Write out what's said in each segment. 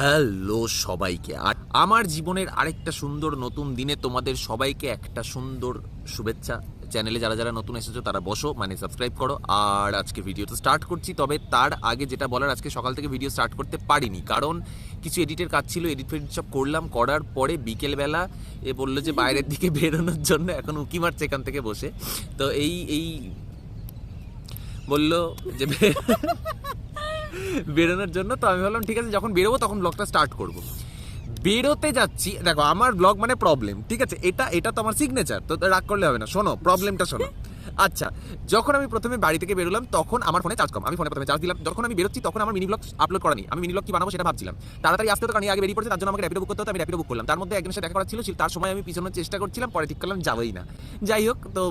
Hello সবাইকে। আর আমার জীবনের আরেকটা সুন্দর নতুন দিনে তোমাদের সবাইকে একটা সুন্দর শুভেচ্ছা। চ্যানেলে যারা যারা নতুন এসেছ তারা বসো মানে সাবস্ক্রাইব করো। আর আজকে ভিডিওটা স্টার্ট করছি তবে তার আগে যেটা বলার আজকে সকাল থেকে ভিডিও স্টার্ট করতে পারিনি। কারণ কিছু এডিটের কাজ ছিল এডিট ফেডিট সব করলাম করার পরে বিকেলবেলা এ বলল যে বাইরের দিকে বেরোনোর জন্য এখন উকি মারছে এখান থেকে বসে। তো এই এই বলল যে বেরোনোর জন্য। তো আমি ভাবলাম, ঠিক আছে, যখন বেরোবো তখন ব্লগটা স্টার্ট করব। বেরোতে যাচ্ছি, দেখো, আমার ব্লগ মানে প্রবলেম ঠিক আছে? এটা এটা তো আমার সিগনেচার তো রাগ করলে হবে না। শোনো প্রবলেমটা শোনো। আচ্ছা যখন আমি প্রথমে বাড়ি থেকে বেরোলাম, তখন আমার ফোনে চার্জ কম। আমি ফোনে প্রথমে চার্জ দিলাম। যখন আমি বেরোচ্ছি, তখন আমার মিনি ব্লগ আপলোড করা নেই। আমি মিনি ব্লগ কি বানাবো সেটা ভাবছিলাম। তাড়াতাড়ি আসতে হতো, কারণ আগে বেরিয়ে পড়ছে, তার জন্য আমাকে র্যাপিডো বুক করতে হতো, আমি র্যাপিডো বুক করলাম। তার মধ্যে একজনের সাথে দেখা করা ছিল তার সময় আমি পিছনের চেষ্টা করছিলাম, পরে ঠিক করলাম, যাবোই না। যাই হোক, তো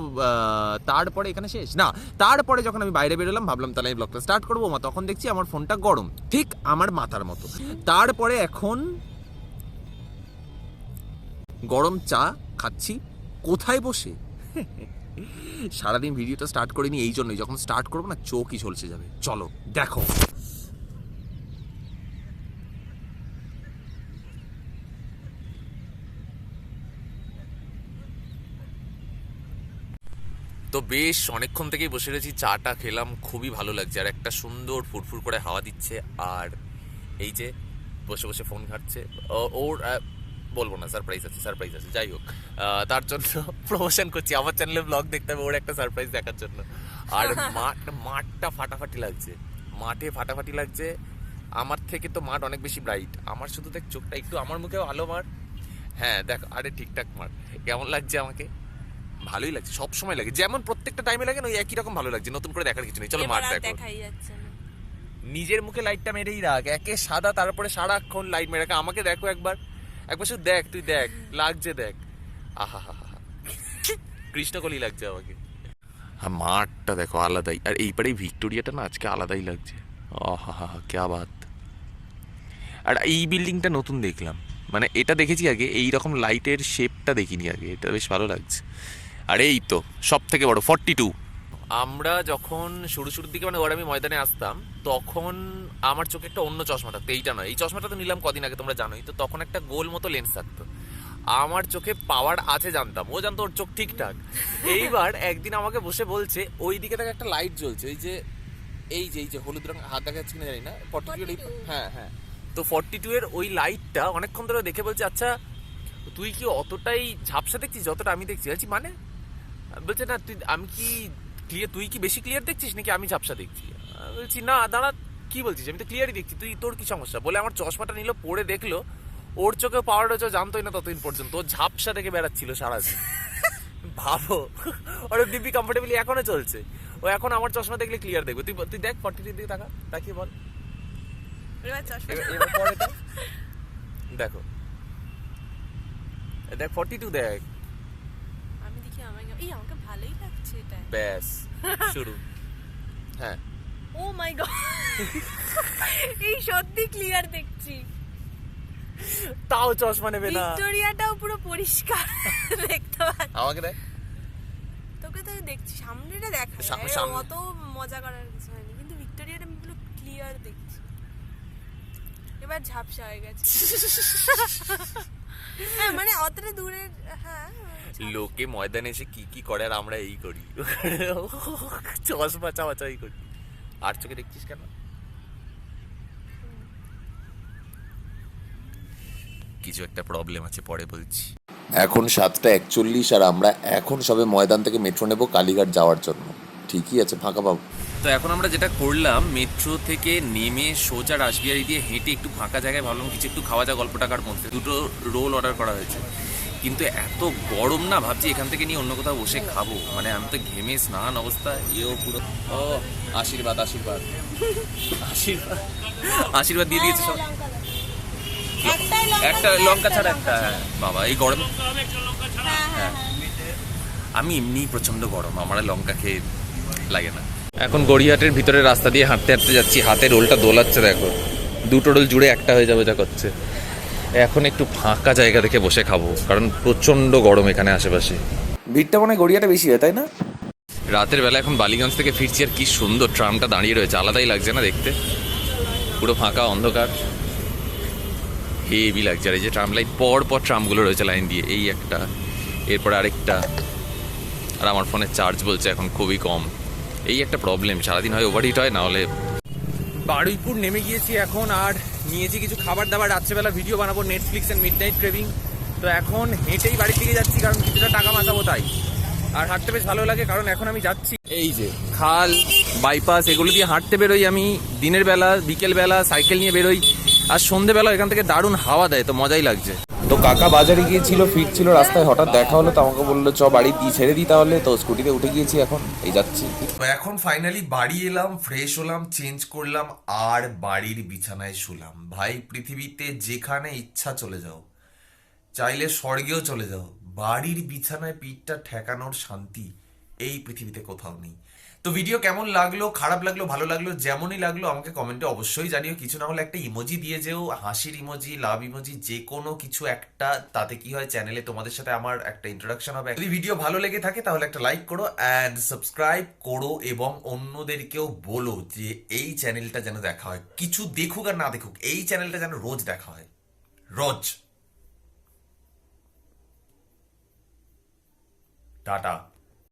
তারপরে এখানে শেষ। না, তারপরে যখন আমি বাইরে বেরোলাম, ভাবলাম, তাহলে আমি ব্লগটা স্টার্ট করব। মা, তখন দেখছি আমার ফোনটা গরম, ঠিক আমার মাথার মতো। তারপরে এখন গরম চা খাচ্ছি, কোথায় বসে? সারাদিন ভিডিওটা স্টার্ট করিনি, এই জন্যই। যখন স্টার্ট করব না, চোখই ঝলসে যাবে। চলো, দেখো। তো বেশ, অনেকক্ষণ থেকেই বসে রয়েছি, চাটা খেলাম, খুবই ভালো লাগছে। আর একটা সুন্দর ফুরফুর করে হাওয়া দিচ্ছে, আর এই যে বসে বসে ফোন ঘাটছে। ওর বলব না সারপ্রাইজ আছে সারপ্রাইজ আছে যাই হোক। তার জন্য প্রমোশন করছি আমার চ্যানেলে ব্লগ দেখতে হবে ওর একটা সারপ্রাইজ দেখার জন্য। আর মাঠ মাঠটা ফাটাফাটি লাগছে মাঠে ফাটাফাটি লাগছে। আমার থেকে তো মাঠ অনেক বেশি ব্রাইট আমার শুধু দেখ চোখটা একটু আমার মুখেও আলো মার। হ্যাঁ দেখ আরে ঠিকঠাক মার কেমন লাগছে আমাকে? ভালোই লাগছে সব সময় লাগে যেমন প্রত্যেকটা টাইমে লাগে না ওই একই রকম ভালো লাগছে নতুন করে দেখার কিছু নেই চলো মাঠ দেখো। নিজের মুখে লাইটটা মেরেই রাখ একে সাদা তারপরে সারাক্ষণ লাইট মেরে রাখ আমাকে দেখো একবার। একবার শুধু দেখ, তুই দেখ, লাগছে দেখ। আহা হা হা কৃষ্ণকলি লাগছে আমাকে। আর মাঠটা দেখো আলাদাই। আর এইবারে ভিক্টোরিয়াটা না আজকে আলাদাই লাগছে। আহা হা হা ক্যা বাত। আর এই বিল্ডিংটা নতুন দেখলাম। মানে এটা দেখেছি আগে এই রকম লাইটের শেপটা দেখিনি আগে। এটা বেশ ভালো লাগছে। আর এই তো সব থেকে বড় ফর্টি টু আমরা যখন শুরু শুরুর দিকে মানে ওর আমি ময়দানে আসতাম তখন আমার চোখে একটা অন্য চশমা থাকতো। এইটা নয় এই চশমাটা তো নিলাম কদিন আগে তোমরা জানোই। তো তখন একটা গোল মতো লেন্স থাকতো। আমার চোখে পাওয়ার আছে জানতাম ও জানতো ওর চোখ ঠিকঠাক। এইবার একদিন আমাকে বসে বলছে ওই দিকে থেকে একটা লাইট জ্বলছে এই যে এই যে এই যে হলুদ রঙ হাত দেখা যাচ্ছে কিনা জানি না ফর্টি টু 42 হ্যাঁ হ্যাঁ। তো ফর্টি টু এর ওই লাইটটা অনেকক্ষণ ধরে দেখে বলছে আচ্ছা তুই কি অতটাই ঝাপসা দেখছিস? যতটা আমি দেখছি। মানে? বলছে না তুই আমি কি ক্লিয়ার তুই কি বেশি ক্লিয়ার দেখছিস নাকি আমি ঝাপসা দেখছি? বলছি না দাঁড়া কি বলছিস? আমি তো ক্লিয়ারই দেখছি। তুই তোর কি সমস্যা? বলে আমার চশমাটা নিল পরে দেখল। ওর চোখে পাওয়ার রয়েছে জানতোই না ততদিন পর্যন্ত। ও ঝাপসা দেখে বেড়াচ্ছিল সারাদিন। ভাবো ওর দিব্যি কমফোর্টেবলি এখনও চলছে। ও এখন আমার চশমা দেখলে ক্লিয়ার দেখবে। তুই তুই দেখ ফর্টি দিকে তাকা তাকিয়ে বল। দেখো। দেখ। ফর্টি টু দেখ। আমি দেখি আমাকে এই আমাকে ভালোই ব্যাস শুরু। হ্যাঁ। Oh my god. এই সত্যি ক্লিয়ার দেখছি। তাও চশমা নেবে না। ভিক্টোরিয়াটাও পুরো পরিষ্কার দেখতে পাচ্ছি। আমাকে দেখ। তোকে তো দেখছি সামনেটা দেখা। সামনে- অত মজা করার কিছু হয়নি। কিন্তু ভিক্টোরিয়াটা আমি পুরো ক্লিয়ার দেখছি। এবার ঝাপসা হয়ে গেছে। হ্যাঁ মানে অতটা দূরে হ্যাঁ লোকে ময়দানে এসে কি কি করে আর আমরা এই করি। চশমা চাওয়াচাই করি। আর চোখে দেখছিস কেন? কিছু একটা প্রবলেম আছে পরে বলছি। এখন সাতটা একচল্লিশ আর আমরা এখন সবে ময়দান থেকে মেট্রো নেব কালীঘাট যাওয়ার জন্য। ঠিকই আছে ফাঁকা পাবো তো এখন আমরা যেটা করলাম মেট্রো থেকে নেমে সোজা রাসবিহারি দিয়ে হেঁটে একটু ফাঁকা জায়গায় ভাবলাম কিছু একটু খাওয়া যা গল্প টাকার মধ্যে? দুটো রোল অর্ডার করা হয়েছে। কিন্তু এত গরম না ভাবছি এখান থেকে নিয়ে অন্য কোথাও বসে খাব। মানে আমি তো ঘেমে স্নান অবস্থা এও পুরো। ও আশীর্বাদ আশীর্বাদ। আশীর্বাদ। আশীর্বাদ দিয়ে দিয়েছে সব। একটা লঙ্কা ছাড়া একটা হ্যাঁ, বাবা এই গরম। হ্যাঁ হ্যাঁ আমি এমনি প্রচণ্ড গরম আমার লঙ্কা খেয়ে লাগে না। এখন গড়িয়াহাটের ভিতরে রাস্তা দিয়ে হাঁটতে হাঁটতে যাচ্ছি। হাতে রোলটা দোলাচ্ছে দেখো। দুটো রোল জুড়ে একটা হয়ে যাবে যা করছে। এখন একটু ফাঁকা জায়গা দেখে বসে খাব কারণ প্রচণ্ড গরম এখানে আশেপাশে। ভিড়টা মনে গড়িয়াটা বেশি হয় তাই না? রাতের বেলা এখন বালিগঞ্জ থেকে ফিরছি আর কি সুন্দর ট্রামটা দাঁড়িয়ে রয়েছে। আলাদাই লাগছে না দেখতে। পুরো ফাঁকা অন্ধকার। হেভি লাগছে। আর এই যে ট্রাম লাইন পর পর ট্রামগুলো রয়েছে লাইন দিয়ে। এই একটা এরপর আরেকটা। আর আমার ফোনে চার্জ বলছে এখন খুবই কম। এই একটা প্রবলেম সারাদিন হয় ওভারহিট হয় না হলে বারুইপুর নেমে গিয়েছি এখন আর নিয়েছি কিছু খাবার দাবার রাত্রেবেলা ভিডিও বানাবো Netflix and midnight craving তো এখন হেঁটেই বাড়ির দিকে যাচ্ছি কারণ কিছুটা টাকা বাঁচাবো তাই। আর হাঁটতে বেশ ভালো লাগে কারণ এখন আমি যাচ্ছি। এই যে খাল বাইপাস এগুলো দিয়ে হাঁটতে বেরোই আমি। দিনের বেলা বিকেল বেলা সাইকেল নিয়ে বেরোই। আর সন্ধেবেলা এখান থেকে দারুণ হাওয়া দেয় তো মজাই লাগছে। তো কাকা বাজারে গিয়েছিল, ফিরছিল রাস্তায়, হঠাৎ দেখা হলো, তো আমাকে বলল, চ, বাড়ি দিয়ে ছেড়ে দিই তাহলে। তো স্কুটিতে উঠে গিয়েছি এখন, এই যাচ্ছি। তো এখন ফাইনালি বাড়ি এলাম ফ্রেশ হলাম চেঞ্জ করলাম, আর বাড়ির বিছানায় শুলাম। ভাই, পৃথিবীতে যেখানে ইচ্ছা চলে যাও, চাইলে স্বর্গেও চলে যাও, বাড়ির বিছানায় পিঠটা ঠেকানোর শান্তি এই পৃথিবীতে কোথাও নেই। তো ভিডিও কেমন লাগল, খারাপ লাগল, ভালো লাগল, যেমনই লাগল, আমাকে কমেন্টে অবশ্যই জানিও। কিছু না হলে একটা ইমোজি দিয়ে যেও, হাসির ইমোজি লাভ ইমোজি যে কোনো কিছু একটা, তাতে কি হয় চ্যানেলে তোমাদের সাথে আমার একটা ইন্ট্রোডাকশন হবে। যদি ভিডিও ভালো লেগে থাকে, তাহলে একটা লাইক করো অ্যান্ড সাবস্ক্রাইব করো এবং অন্যদেরকেও বলো যে এই চ্যানেলটা যেন দেখা হয়। কিছু দেখুক আর না দেখুক, এই চ্যানেলটা যেন রোজ দেখা হয়। রোজ। টাটা।